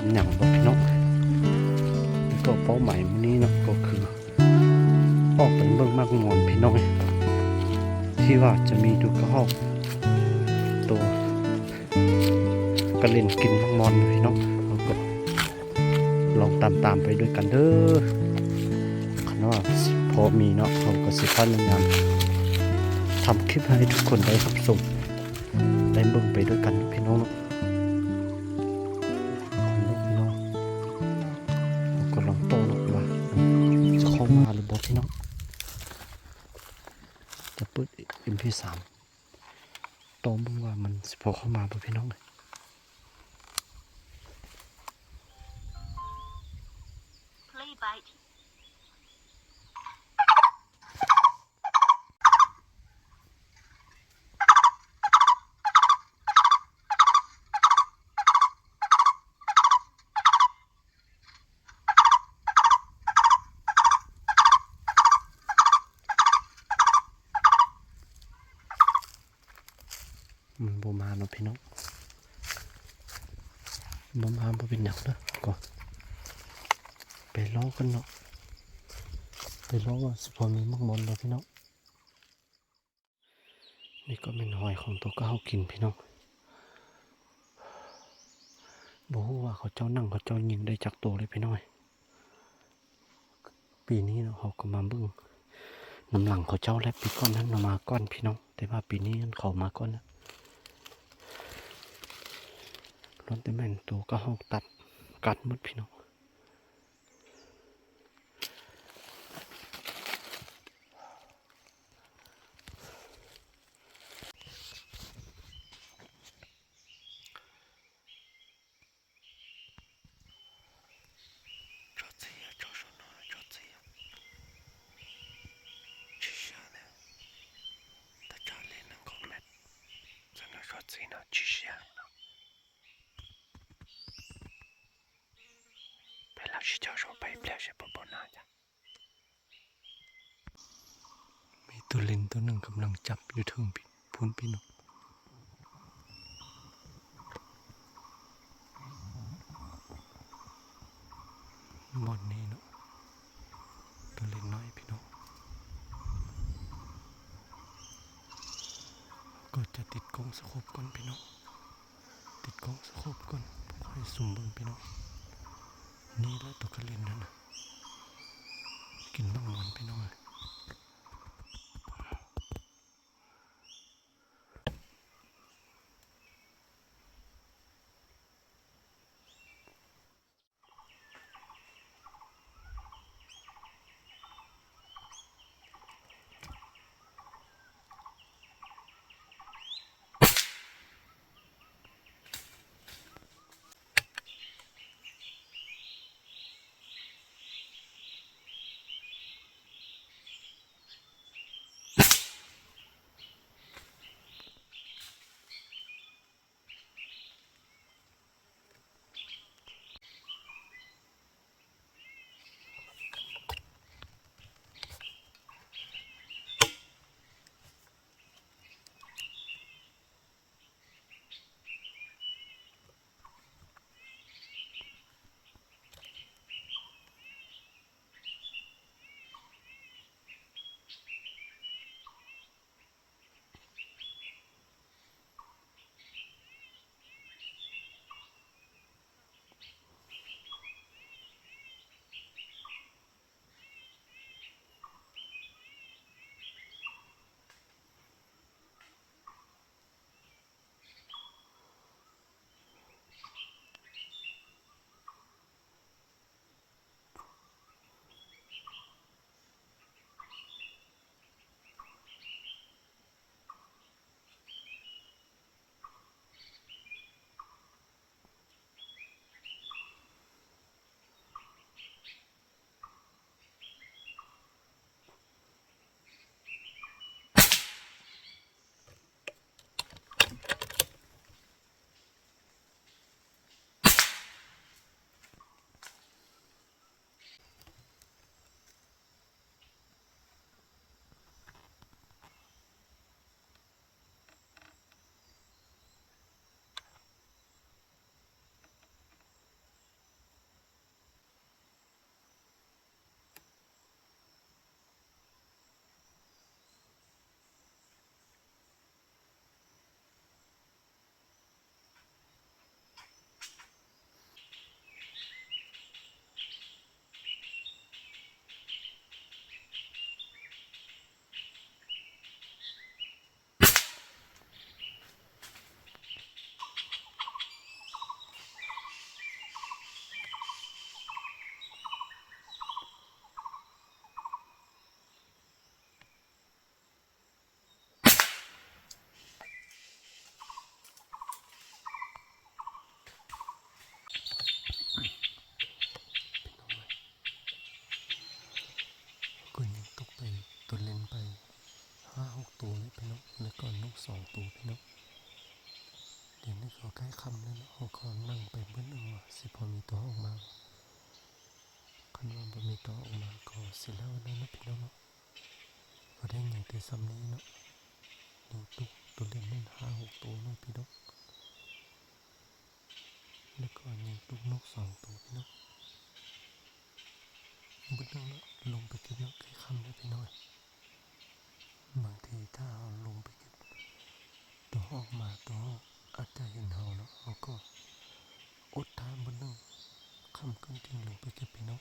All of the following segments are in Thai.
กินอย่างบ่พี่น้องแล้วก็เป้าหมายมื้อนี้เนาะก็คือออกเป็นเบิ่งมากมวนพี่น้องที่ว่าจะมีดูกระหอกตัวกระเล่นกินมากมอนพี่น้องเราก็ลองตามตามๆไปด้วยกันเด้อคันว่าพอมีเนาะเราก็สิพยายามทำคลิปให้ทุกคนได้รับชมได้เบิ่งไปด้วยกันพี่น้อง มาหรือบ่พี่น้องจะเปิด MP3 โตเบิ่งว่ามันสิพอเข้ามาบ่พี่น้องเลย Play bite. มันบ่มาเนาะพี่น้องบ่มาบ่ เป็นหยังเด้อก็ไปรอกันเนาะไปรอว่าสิพอมีมักมอนบ่พี่น้องนี่ก็เป็นหอยของตัวก็เฮากินพี่น้องบ่ฮู้ว่าเขาเจ้านั่งเขาเจ้ายิงได้จักตัวเลยพี่น้อยปีนี้เนาเขาก็มาบิ่งน้ำหลังเขาเจ้าและปีก่อนนั้นเรามาก่อนพี่น้อง แต่ว่าปีนี้เขามาก่อน นะรถแต่แม่งตัวก็ห้องตัดกัดหมดพี่น้อง หน้าจ้ะมีตัวเล่นตัวหนึ่งกำลังจับอยู่เทึงพี่นพี่น้องบอนนี้เนาะตัวเล่นน้อยพี่น้องก็จะติดกล้องสโคปก่อนพี่น้องติดกล้องสโคปก่อนค่อยสุ่มเบิ่งพี่น้อง นี่แล้วตกกระเล่นนั่นนะกินบ้างนอนไปนองเอ้ย สิแล้วนั่นะพี่น้องเนาะก็ได้ใหญ่แต่ซ้ำนี้เนาะเดี๋ยวตุกตัวเล่นนั่นห้าหกตัวเนาะพี่น้องแล้วก็ใหญ่ตุกนกสองตัวพี่น้องบิ้ลหนึ่งเนาะลงไปเก็บเนาะใกล้คำแล้วพี่น้อยบางทีถ้าเราลงไปเก็บตัวออกมาตัวอาจจะเห็นเราเนาะเราก็อดทานบนนึงคำขึ้นจริงลงไปเก็บพี่น้อง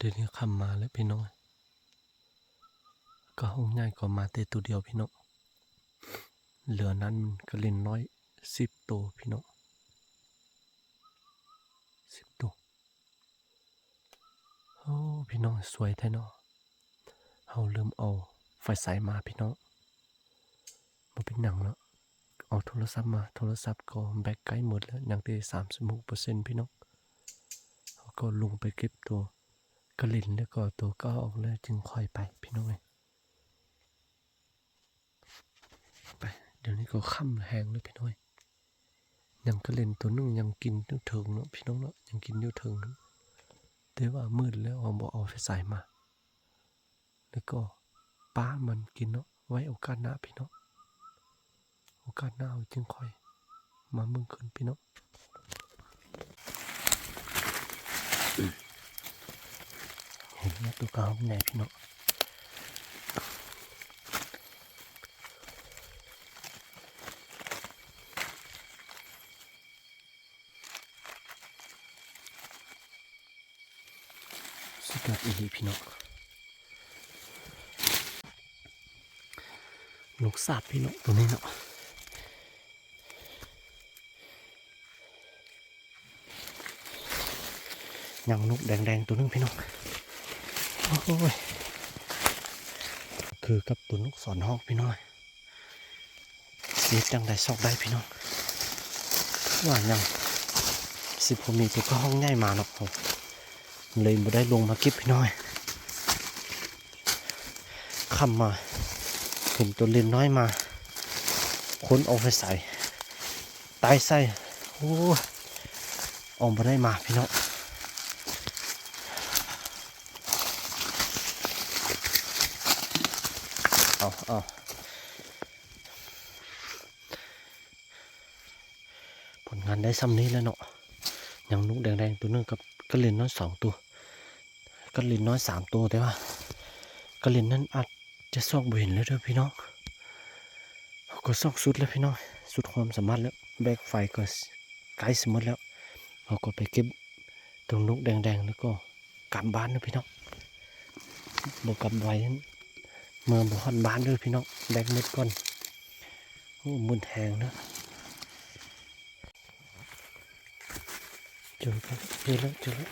เดี๋ยวนี้คำมาแล้วพี่น้องก็ห้องใหญ่ก็มาแต่ตัวเดียวพี่น้องเหลือนั้นมันก็เล่นน้อยสิบตัวพี่น้องสิบตัวโอ้พี่น้องสวยแท้เนาะเฮาลืมเอาไฟสายมาพี่น้องบ่เป็นหนังเนาะเอาโทรศัพท์มาโทรศัพท์ก็แบตใกล้หมดแล้วยังได้สามสิบหกเปอร์เซ็นต์พี่น้องเขาก็ลงไปเก็บตัว กระลินแล้วก็ตัวก็ออกแล้วจึงค่อยไปพี่น้องเอ้ยไปเดี๋ยวนี้ก็ค่ำแหงแล้วพี่น้อยยังกระเล่นตัวนึงยังกินอยู่เถิงเนาะพี่น้องเนาะยังกินอยู่เถิงนั้นแต่ว่ามืดแล้วเอาบอกเอาไฟสายมา แล้วก็ป้ามันกินเนาะไว้โอกาสหน้าพี่น้องโอกาสหน้าจึงค่อย มาเมืองคืนพี่น้อง เนแล้วตัวกาวไหนพี่น้องสุดยอดอีหลีพี่น้องนกสาบพี่น้องตัวนี้เนาะยังนกแดงๆตัวนึงพี่น้อง คือกับตัวนกสอนหอกพี่น้อยเสียจังได้ซอกได้พี่น้องว่ายังสิผมมีตัวก็ห้องใหญ่มาเนาะผมเลยบ่ได้ลงมาเก็บพี่น้อยคำมาเห็นตัวเล่นน้อยมา ค้นเอาไปใส่ตายใส่โอ้ออกมาได้มาพี่น้องเอาเอาผลงานได้ซ้ำนี้แล้วเนาะอยังนุกแดงๆตัวหนึงกับกระล่นน้อยสองตัวกระล่นน้อยสามตัวแต่ว่ากระล่นนั้นอาจจะซอกบ่เห็นแล้วเด้อพี่น้องเขาก็ซอกสุดแล้วพี่น้องสุดความสามารถแล้วแบกไฟก็ใกล้สมมติแล้วเราก็ไปเก็บตรงนุกแดงๆแล้วก็กลับบ้านนะพี่น้องบอกกลับไว้เมื่อบ่ฮอดบ้านเด้อพี่น้องแบกหมืดก่อนโอ้มืดแหงนะ เจ อครับเจอแล้วเจอแล้ว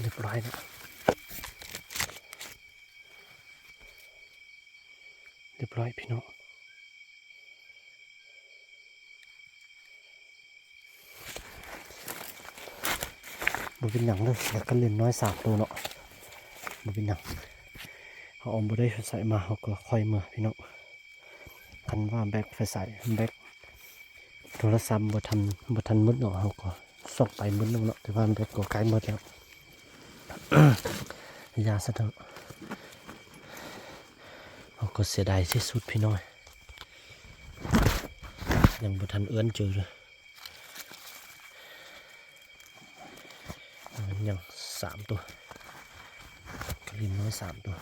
เรียบร้อยแล้วเรียบร้อยพี่น้องมันเป็นหนังเลยแล้วก็เล่นน้อยสามตัวเนาะมันเป็นหนังเขาเอาไปได้ใส่มาเขาก็ค่อยมาพี่น้องคันว่าแบกไฟใส่แบก โทรศัพท์บ่ทันบ่ทันมืดเนาะเขาก็ส่องไปมืดนึงเนาะแต่ว่าแบกก็ใกล้หมดแล้วยาซะเถอะเขาก็เสียดายที่สุดพี่น้อยยังบ่ทันเอื้อนเจอเลยยังสามตัวกระลินน้อยสามตัว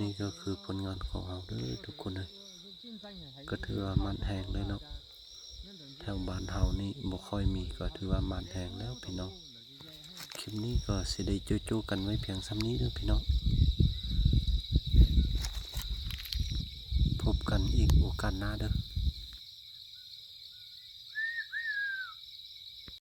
นี่ก็คือผลงานของเราด้อทุกคนเลยก็ถือว่ามันแหงเลยเนาะแถวบ้านเฮานี่บ่ค่อยมีก็ถือว่ามันแหงแล้วพี่น้องคลิปนี้ก็สิได้โจ้ๆกันไว้เพียงซ้ำนี้ด้วยพี่น้องพบกันอีกโอกาสหน้าเด้อ